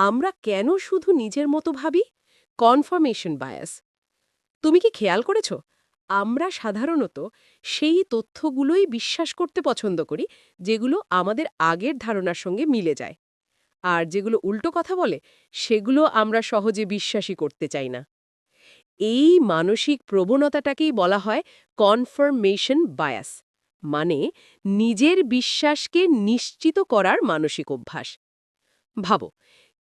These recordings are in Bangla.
আমরা কেন শুধু নিজের মতো ভাবি? কনফার্মেশন বায়াস তুমি কি খেয়াল করেছ? আমরা সাধারণত সেই তথ্যগুলোই বিশ্বাস করতে পছন্দ করি, যেগুলো আমাদের আগের ধারণার সঙ্গে মিলে যায়। আর যেগুলো উল্টো কথা বলে, সেগুলো আমরা সহজে বিশ্বাসী করতে চাই না। এই মানসিক প্রবণতাটাকেই বলা হয় কনফার্মেশন বায়াস মানে নিজের বিশ্বাসকে নিশ্চিত করার মানসিক অভ্যাস। ভাবো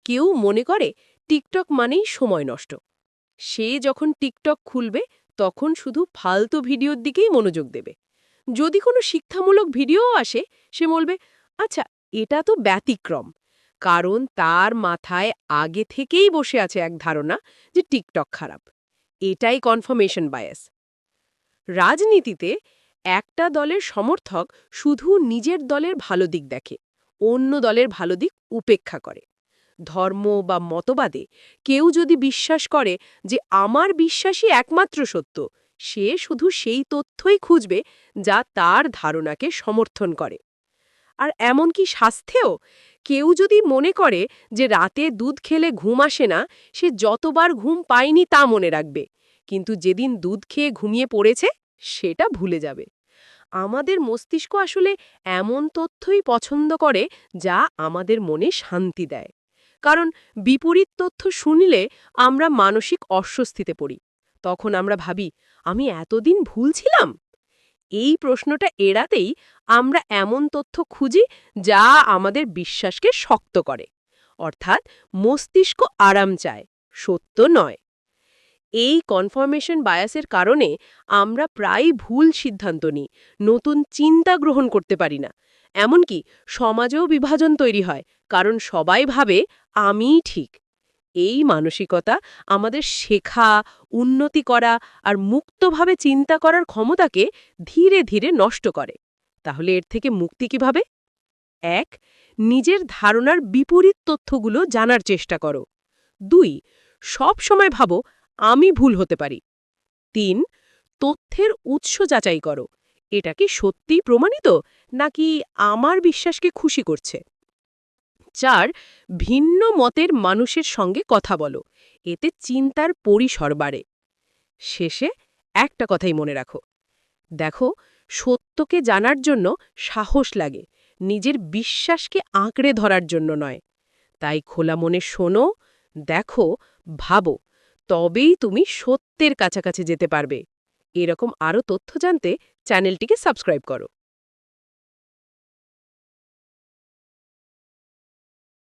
কেউ মনে করে টিকটক মানেই সময় নষ্ট। সে যখন টিকটক খুলবে, তখন শুধু ফালতু ভিডিওর দিকেই মনোযোগ দেবে। যদি কোনো শিক্ষামূলক ভিডিও আসে, সে বলবে আচ্ছা এটা তো ব্যতিক্রম। কারণ তার মাথায় আগে থেকেই বসে আছে এক ধারণা যে টিকটক খারাপ। এটাই কনফার্মেশন বায়াস রাজনীতিতে একটা দলের সমর্থক শুধু নিজের দলের ভালো দিক দেখে, অন্য দলের ভালো দিক উপেক্ষা করে। ধর্ম বা মতবাদে কেউ যদি বিশ্বাস করে যে আমার বিশ্বাসই একমাত্র সত্য, সে শুধু সেই তথ্যই খুঁজবে যা তার ধারণাকে সমর্থন করে। আর এমনকি স্বাস্থ্যেও কেউ যদি মনে করে যে রাতে দুধ খেলে ঘুম আসে না, সে যতবার ঘুম পায়নি তা মনে রাখবে, কিন্তু যেদিন দুধ খেয়ে ঘুমিয়ে পড়েছে, সেটা ভুলে যাবে। আমাদের মস্তিষ্ক আসলে এমন তথ্যই পছন্দ করে যা আমাদের মনে শান্তি দেয়। কারণ বিপরীত তথ্য শুনলে আমরা মানসিক অস্বস্তিতে পড়ি। তখন আমরা ভাবি, আমি এতদিন ভুল ছিলাম? এই প্রশ্নটা এড়াতেই আমরা এমন তথ্য খুঁজি যা আমাদের বিশ্বাসকে শক্ত করে। অর্থাৎ মস্তিষ্ক আরাম চায়, সত্য নয়। এই কনফার্মেশন বায়াসের কারণে আমরা প্রায় ভুল সিদ্ধান্ত নিই, নতুন চিন্তা গ্রহণ করতে পারি না। এমনকি সমাজেও বিভাজন তৈরি হয়, কারণ সবাই ভাবে আমিই ঠিক। এই মানসিকতা আমাদের শেখা, উন্নতি করা আর মুক্তভাবে চিন্তা করার ক্ষমতাকে ধীরে ধীরে নষ্ট করে। তাহলে এর থেকে মুক্তি কীভাবে? এক, নিজের ধারণার বিপরীত তথ্যগুলো জানার চেষ্টা করো। দুই সব সময় ভাবো আমি ভুল হতে পারি। তিন, তথ্যের উৎস যাচাই করো। এটা কি সত্যিই প্রমাণিত, নাকি আমার বিশ্বাসকে খুশি করছে? চার, ভিন্ন মতের মানুষের সঙ্গে কথা বলো, এতে চিন্তার পরিসর বাড়ে। শেষে একটা কথাই মনে রাখো। দেখো, সত্যকে জানার জন্য সাহস লাগে, নিজের বিশ্বাসকে আঁকড়ে ধরার জন্য নয়। তাই খোলা মনে শোনো, দেখো, ভাবো। তবেই তুমি সত্যের কাছাকাছি যেতে পারবে। এরকম আরও তথ্য জানতে চ্যানেলটিকে সাবস্ক্রাইব করো।